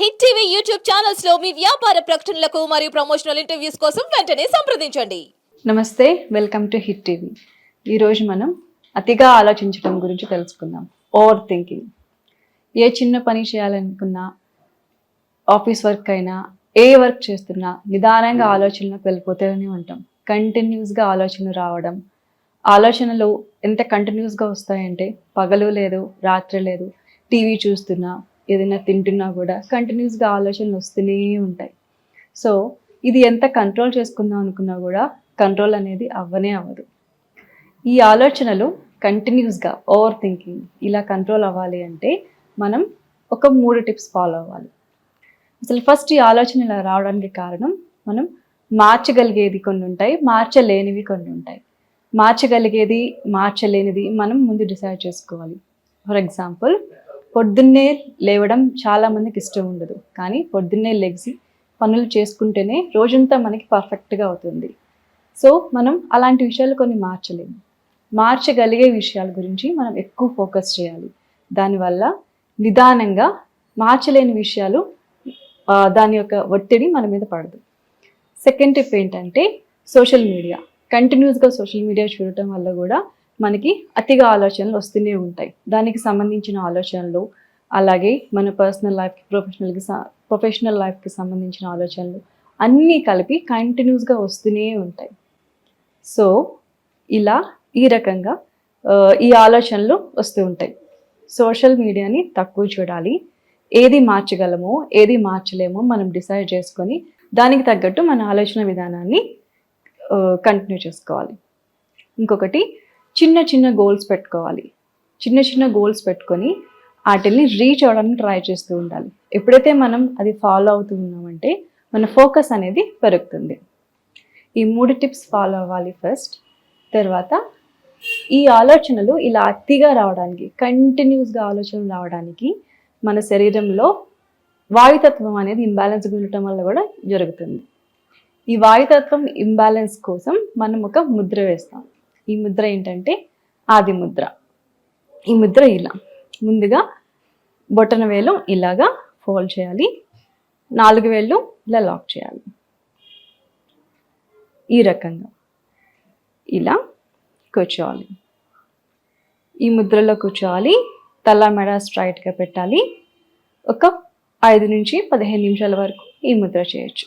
Hit TV YouTube ఛానల్స్లో మీ వ్యాపార ప్రకటనలకు మరియు ప్రమోషనల్ ఇంటర్వ్యూస్ కోసం వెంటనే సంప్రదించండి. నమస్తే వెల్కమ్ టు హిట్ టీవీ. ఈరోజు మనం అతిగా ఆలోచించడం గురించి తెలుసుకుందాం. ఓవర్ థింకింగ్ ఏ చిన్న పని చేయాలనుకున్నా ఆఫీస్ వర్క్ అయినా ఏ వర్క్ చేస్తున్నా నిదానంగా ఆలోచనలకు వెళ్ళిపోతూనే ఉంటాం. కంటిన్యూస్గా ఆలోచనలు రావడం. ఆలోచనలు ఎంత కంటిన్యూస్గా వస్తాయంటే పగలు లేదు రాత్రి లేదు టీవీ చూస్తున్నా ఏదైనా తింటున్నా కూడా కంటిన్యూస్గా ఆలోచనలు వస్తూనే ఉంటాయి. సో ఇది ఎంత కంట్రోల్ చేసుకుందాం అనుకున్నా కూడా కంట్రోల్ అనేది అవ్వనే అవ్వదు. ఈ ఆలోచనలు కంటిన్యూస్గా ఓవర్ థింకింగ్ ఇలా కంట్రోల్ అవ్వాలి అంటే మనం ఒక మూడు టిప్స్ ఫాలో అవ్వాలి. అసలు ఫస్ట్ ఈ ఆలోచన ఇలా రావడానికి కారణం మనం మార్చగలిగేది కొన్ని ఉంటాయి మార్చలేనివి కొన్ని ఉంటాయి. మార్చగలిగేది మార్చలేనిది మనం ముందు డిసైడ్ చేసుకోవాలి. ఫర్ ఎగ్జాంపుల్ పొద్దున్నే లేవడం చాలా మందికి ఇష్టం ఉండదు. కానీ పొద్దున్నే లెగిసి పనులు చేసుకుంటేనే రోజంతా మనకి పర్ఫెక్ట్గా అవుతుంది. సో మనం అలాంటి విషయాలు కొన్ని మార్చలేము. మార్చగలిగే విషయాల గురించి మనం ఎక్కువ ఫోకస్ చేయాలి. దానివల్ల నిదానంగా మార్చలేని విషయాలు దాని యొక్క ఒత్తిడి మన మీద పడదు. సెకండ్ టిప్ ఏంటంటే సోషల్ మీడియా కంటిన్యూస్గా సోషల్ మీడియా చూడటం వల్ల కూడా మనకి అతిగా ఆలోచనలు వస్తూనే ఉంటాయి. దానికి సంబంధించిన ఆలోచనలు అలాగే మన పర్సనల్ లైఫ్కి ప్రొఫెషనల్కి ప్రొఫెషనల్ లైఫ్కి సంబంధించిన ఆలోచనలు అన్నీ కలిపి కంటిన్యూస్గా వస్తూనే ఉంటాయి. సో ఇలా ఈ రకంగా uh, ఈ ఆలోచనలు వస్తూ ఉంటాయి. సోషల్ మీడియాని తక్కువ చూడాలి. ఏది మార్చగలమో ఏది మార్చలేమో మనం డిసైడ్ చేసుకొని దానికి తగ్గట్టు మన ఆలోచన విధానాన్ని uh, కంటిన్యూ చేసుకోవాలి. ఇంకొకటి చిన్న చిన్న గోల్స్ పెట్టుకోవాలి. చిన్న చిన్న గోల్స్ పెట్టుకొని వాటిని రీచ్ అవ్వడానికి ట్రై చేస్తూ ఉండాలి. ఎప్పుడైతే మనం అది ఫాలో అవుతూ ఉన్నామంటే మన ఫోకస్ అనేది పెరుగుతుంది. ఈ మూడు టిప్స్ ఫాలో అవ్వాలి ఫస్ట్ తర్వాత ఈ ఆలోచనలు ఇలా అతిగా రావడానికి కంటిన్యూస్గా ఆలోచనలు రావడానికి మన శరీరంలో వాయుతత్వం అనేది ఇంబ్యాలెన్స్గా ఉండటం వల్ల కూడా జరుగుతుంది. ఈ వాయుతత్వం ఇంబ్యాలెన్స్ కోసం మనం ఒక ముద్ర వేస్తాం. ఈ ముద్ర ఏంటంటే ఆది ముద్ర. ఈ ముద్ర ఇలా. ముందుగా బొటన వేలు ఇలాగా ఫోల్డ్ చేయాలి. నాలుగు వేళ్ళు ఇలా లాక్ చేయాలి. ఈ రకంగా ఇలా కూర్చోవాలి. ఈ ముద్రలో కూర్చోవాలి. తల మెడ స్ట్రైట్గా పెట్టాలి. ఒక ఐదు నుంచి పదిహేను నిమిషాల వరకు ఈ ముద్ర చేయొచ్చు.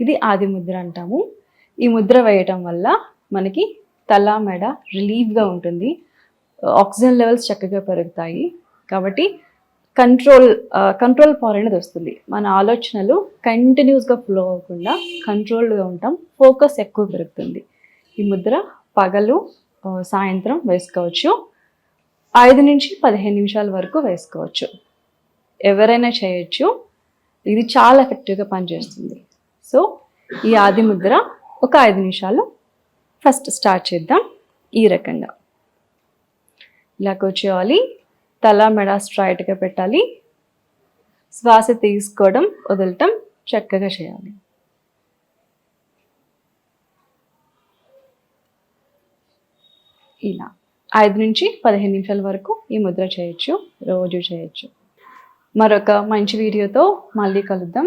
ఇది ఆది ముద్ర అంటాము. ఈ ముద్ర వేయటం వల్ల మనకి తల మెడ రిలీఫ్గా ఉంటుంది. ఆక్సిజన్ లెవెల్స్ చక్కగా పెరుగుతాయి. కాబట్టి కంట్రోల్ కంట్రోల్ పవర్ అనేది వస్తుంది. మన ఆలోచనలు కంటిన్యూస్గా ఫ్లో అవ్వకుండా కంట్రోల్డ్గా ఉంటాం. ఫోకస్ ఎక్కువ పెరుగుతుంది. ఈ ముద్ర పగలు సాయంత్రం వేసుకోవచ్చు. ఐదు నుంచి పదిహేను నిమిషాల వరకు వేసుకోవచ్చు. ఎవరైనా చేయొచ్చు. ఇది చాలా ఎఫెక్టివ్గా పనిచేస్తుంది. సో ఈ ఆది ముద్ర ఒక ఐదు నిమిషాలు ఫస్ట్ స్టార్ట్ చేద్దాం ఈ రకంగా. ఇలా కూర్చోవాలి. తల మెడ స్ట్రైట్గా పెట్టాలి. శ్వాస తీసుకోవడం వదలటం చక్కగా చేయాలి. ఇలా ఐదు నుంచి పదిహేను నిమిషాల వరకు ఈ ముద్ర చేయొచ్చు రోజు చేయొచ్చు. మరొక మంచి వీడియోతో మళ్ళీ కలుద్దాం.